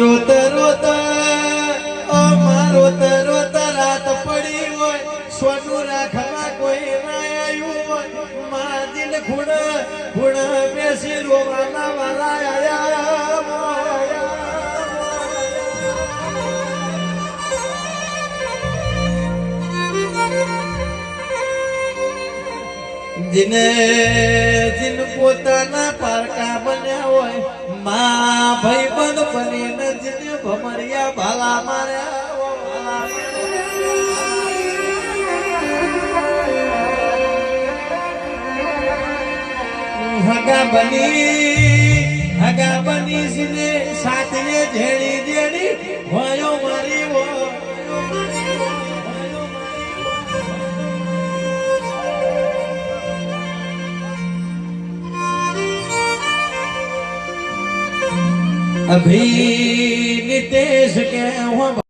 રોત રોત રોત રોત રાત પડી હોય. સોનું કોઈ ના આવ્યું હોય. મા દિલ ખૂણ ખૂણ બેસી રોવાના વાલા આયા જીન પોતાના પારકા બન્યા હોય. મા ભાઈ બંધ બની જીને ભમરિયા ભાલા માર્યા. હગા બની હગા બની જીને અભી નિતેશ કે હું